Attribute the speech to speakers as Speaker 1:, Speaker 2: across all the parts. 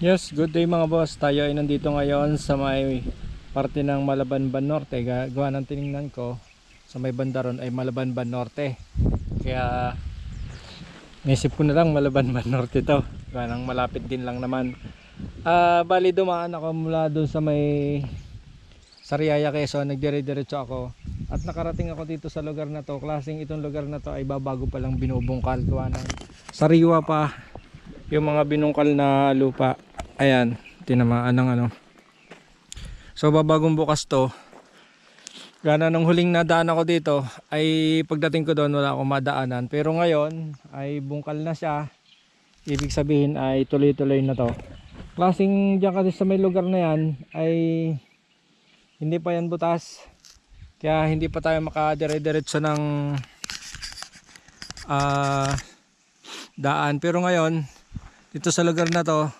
Speaker 1: Yes, good day mga boss. Tayo ay nandito ngayon sa may parte ng Malabanban Norte. Ga- Gawa ng tiningnan ko sa may banda ron ay Malabanban Norte. Kaya naisip ko na lang Malabanban Norte to. Gawa ng malapit din lang naman. Ah, bali dumaan ako mula doon sa may Sariaya Quezon, nagdire-diretso ako. At nakarating ako dito sa lugar na to. Klaseng itong lugar na to ay babago pa lang binubungkal. Gawa ng sariwa pa yung mga binungkal na lupa ayan tinamaan ng ano. So babagong bukas to. Gana nung huling nadaan ako dito ay pagdating ko doon wala akong madaanan. Pero ngayon ay bungkal na siya. Ibig sabihin ay tuloy tuloy na to. Klaseng dyan kasi sa may lugar na yan ay hindi pa yan butas. Kaya hindi pa tayo makadire-diretso ng ah daan. Pero ngayon dito sa lugar na to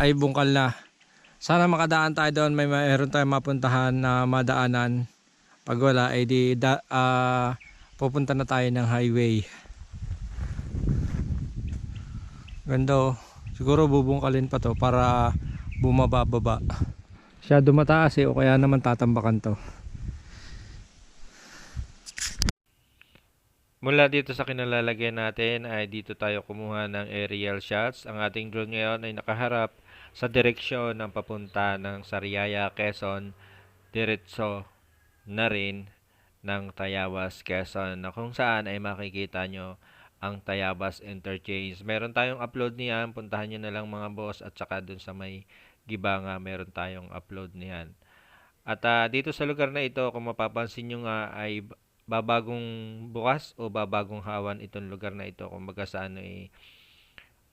Speaker 1: ay bungkal na. Sana makadaan tayo doon, may mayroon tayong mapuntahan na madaanan. Pag wala, ay di da, ah, pupunta na tayo ng highway. Ganda oh. Siguro bubungkalin pa to para bumababa. Siya dumataas eh, o kaya naman tatambakan to. Mula dito sa kinalalagyan natin ay dito tayo kumuha ng aerial shots. Ang ating drone ngayon ay nakaharap sa direksyon ng papunta ng Sariaya, Quezon, diretso na rin ng Tayabas, Quezon na kung saan ay makikita nyo ang Tayabas Interchange. Meron tayong upload niyan, puntahan nyo na lang mga boss at saka dun sa may Gibanga meron tayong upload niyan. At ah, dito sa lugar na ito, kung mapapansin nyo nga ay babagong bukas o babagong hawan itong lugar na ito kumbaga sa ano eh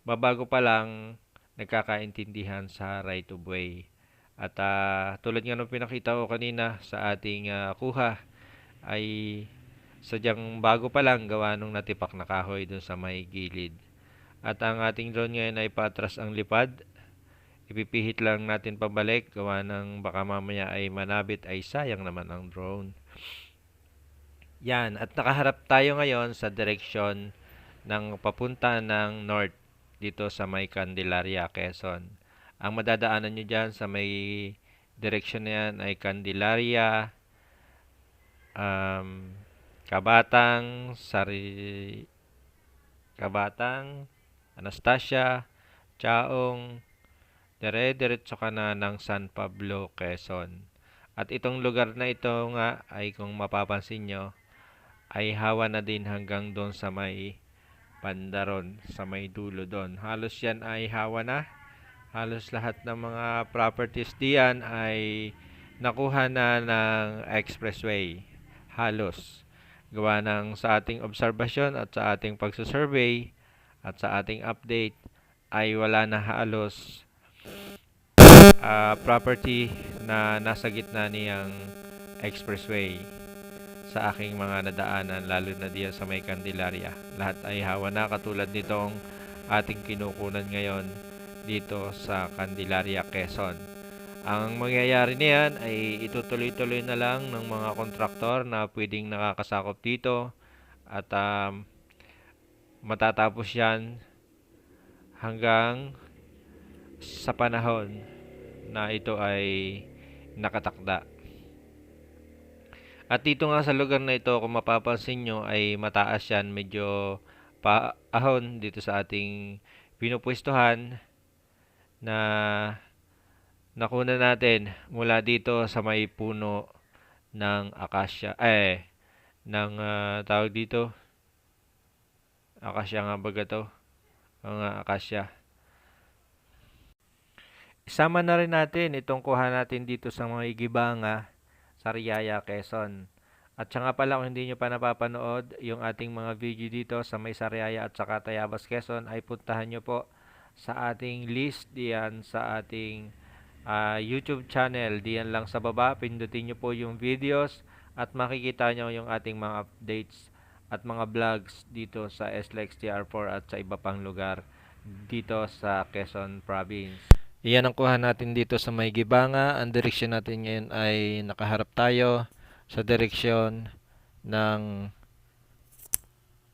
Speaker 1: babago pa lang nagkakaintindihan sa right of way. At ah, tulad nga ng pinakita ko kanina sa ating ah, kuha ay sadyang bago pa lang gawa nung natipak na kahoy dun sa may gilid. At ang ating drone ngayon ay patras ang lipad. Ipipihit lang natin pabalik gawa ng baka mamaya ay manabit ay sayang naman ang drone. Yan, at nakaharap tayo ngayon sa direksyon ng papunta ng north dito sa may Candelaria, Quezon. Ang madadaanan nyo dyan sa may direksyon na yan ay Candelaria, um, Kabatang, Sari, Kabatang, Anastasia, Chaong, dire-diretso ka na ng San Pablo, Quezon. At itong lugar na ito nga ay kung mapapansin nyo, ay hawa na din hanggang doon sa may pandaron, sa may dulo doon. Halos yan ay hawa na. Halos lahat ng mga properties diyan ay nakuha na ng expressway. Halos. Gawa ng sa ating obserbasyon at sa ating pagsusurvey at sa ating update ay wala na halos ah, property na nasa gitna niyang expressway sa aking mga nadaanan lalo na diyan sa may Candelaria. Lahat ay hawa na katulad nitong ating kinukunan ngayon dito sa Candelaria, Quezon. Ang mangyayari niyan ay itutuloy-tuloy na lang ng mga kontraktor na pwedeng nakakasakop dito at um, matatapos yan hanggang sa panahon na ito ay nakatakda. At dito nga sa lugar na ito, kung mapapansin nyo, ay mataas yan, medyo paahon dito sa ating pinupwestuhan na nakuna natin mula dito sa may puno ng akasya, eh, ng ah, tawag dito, akasya nga baga to, mga akasya. Isama na rin natin itong kuha natin dito sa mga Igibanga, Sariaya, Quezon. At siya nga pala kung hindi nyo pa napapanood yung ating mga video dito sa may Sariaya at saka Tayabas, Quezon ay puntahan nyo po sa ating list diyan sa ating ah, YouTube channel. Diyan lang sa baba, pindutin nyo po yung videos at makikita nyo yung ating mga updates at mga vlogs dito sa SLEX TR4 at sa iba pang lugar dito sa Quezon Province. Iyan ang kuha natin dito sa may Gibanga. Ang direksyon natin ngayon ay nakaharap tayo sa direksyon ng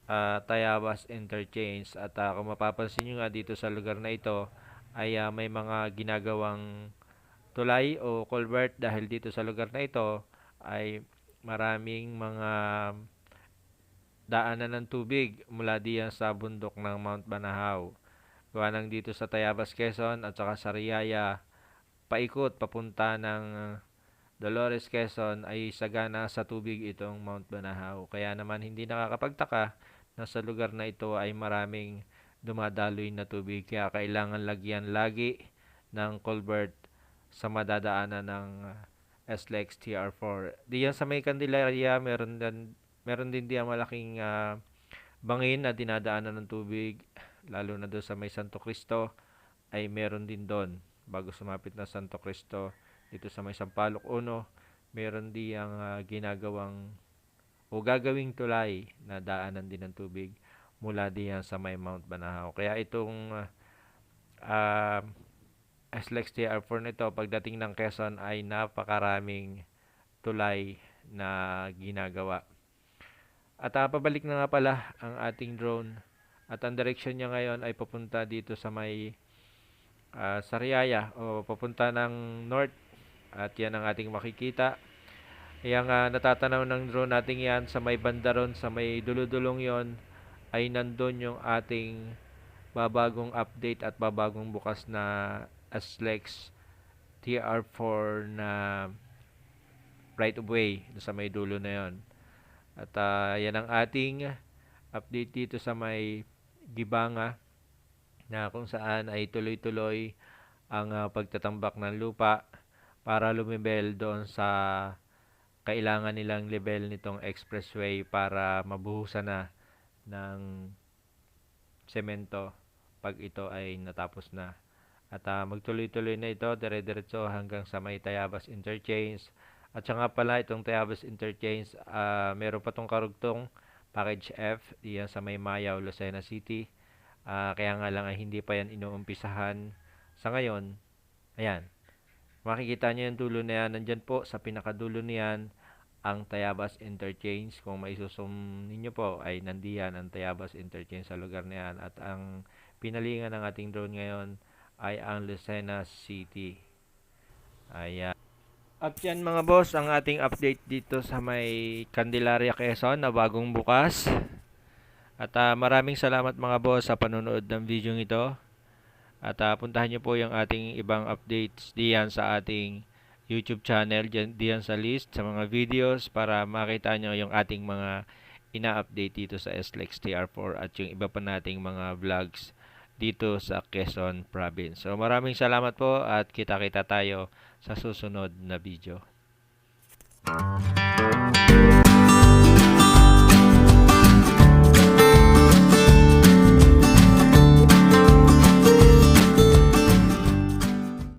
Speaker 1: ah, Tayabas Interchange. At ah, kung mapapansin nyo nga dito sa lugar na ito, ay ah, may mga ginagawang tulay o culvert dahil dito sa lugar na ito ay maraming mga daanan ng tubig mula diyan sa bundok ng Mount Banahaw. Gawa ng dito sa Tayabas, Quezon at saka sa Riyaya, paikot papunta ng uh, Dolores, Quezon ay sagana sa tubig itong Mount Banahaw. Kaya naman hindi nakakapagtaka na sa lugar na ito ay maraming dumadaloy na tubig. Kaya kailangan lagyan lagi ng culvert sa madadaanan ng uh, SLEX TR4. Diyan sa may Candelaria, meron din, meron din diyan malaking uh, bangin na dinadaanan ng tubig lalo na doon sa may Santo Cristo ay meron din doon. Bago sumapit na Santo Cristo dito sa may Sampaloc Uno meron din ang uh, ginagawang o gagawing tulay na daanan din ng tubig mula diyan sa may Mount Banahaw. Kaya itong uh, uh, SLEX TR4 nito pagdating ng Quezon ay napakaraming tulay na ginagawa. At uh, pabalik na nga pala ang ating drone at ang direction niya ngayon ay papunta dito sa may uh, Sariaya o papunta ng north. At yan ang ating makikita. Yang uh, natatanaw ng drone natin yan sa may banda ron, sa may duludulong yon ay nandun yung ating babagong update at babagong bukas na SLEX TR4 na right of way sa may dulo na yon. At uh, yan ang ating update dito sa may Gibanga na kung saan ay tuloy-tuloy ang uh, pagtatambak ng lupa para lumibel doon sa kailangan nilang level nitong expressway para mabuhusan na ng semento pag ito ay natapos na. At uh, magtuloy-tuloy na ito, dire-diretso hanggang sa may Tayabas Interchange. At saka pala itong Tayabas Interchange, uh, meron pa tong karugtong package F diyan sa may Mayaw, Lucena City. Uh, kaya nga lang ay hindi pa yan inuumpisahan sa ngayon. Ayan. Makikita niyo yung dulo na yan. Nandyan po sa pinakadulo niyan ang Tayabas Interchange. Kung maisusum ninyo po ay nandiyan ang Tayabas Interchange sa lugar na yan. At ang pinalingan ng ating drone ngayon ay ang Lucena City. Ayan. At yan mga boss, ang ating update dito sa may Candelaria Quezon na bagong bukas. At uh, maraming salamat mga boss sa panonood ng video ito. At uh, puntahan nyo po yung ating ibang updates diyan sa ating YouTube channel, diyan, diyan sa list, sa mga videos para makita nyo yung ating mga ina-update dito sa SLEX TR4 at yung iba pa nating mga vlogs dito sa Quezon Province. So maraming salamat po at kita-kita tayo sa susunod na video.